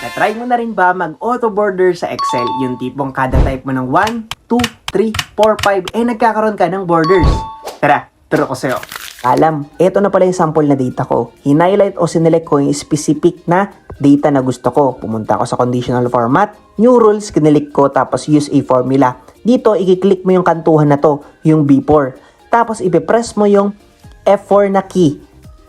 Na-try mo na rin ba mag-auto border sa Excel? Yung tipong kada type mo ng 1, 2, 3, 4, 5, eh nagkakaroon ka ng borders. Tara, turo ko sa'yo. Alam, eto na pala yung sample na data ko. Hinighlight o sinelect ko yung specific na data na gusto ko. Pumunta ako sa conditional format, new rules, kinilik ko, tapos use a formula. Dito, i-click mo yung kantuhan na to, yung B4. Tapos, ipipress mo yung F4 na key.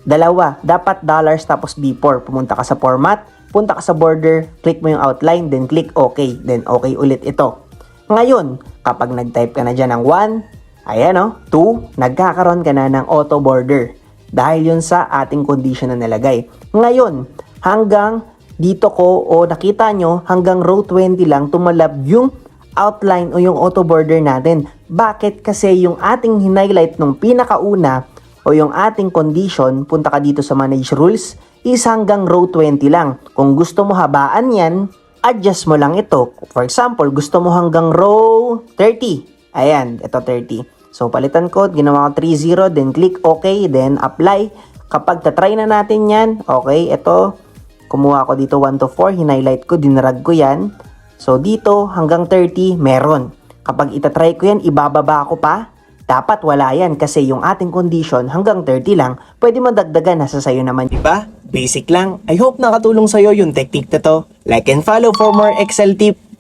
Dalawa, dapat dollars tapos B4. Pumunta ka sa format, punta ka sa border, click mo yung outline, then click OK. Then OK ulit ito. Ngayon, kapag nag-type ka na dyan ng 1, ayan o, 2, nagkakaroon ka na ng auto border. Dahil yun sa ating condition na nilagay. Ngayon, hanggang dito ko o nakita nyo, hanggang row 20 lang tumalab yung outline o yung auto border natin. Bakit? Kasi yung ating hinighlight nung pinakauna o yung ating condition, punta ka dito sa manage rules, is hanggang row 20 lang. Kung gusto mo habaan yan, adjust mo lang ito. For example, gusto mo hanggang row 30. Ayan, ito 30. So, palitan ko, ginawa ko 3-0, then click OK, then apply. Kapag tatry na natin yan, okay, ito, kumuha ko dito 1 to 4, hinighlight ko, dinarag ko yan. So, dito, hanggang 30, meron. Kapag itatry ko yan, ibababa ko pa, dapat wala yan kasi yung ating condition hanggang 30 lang, pwede mo dagdagan nasa sayo naman. Diba? Basic lang. I hope nakatulong sa'yo yung technique na to. Like and follow for more Excel tip.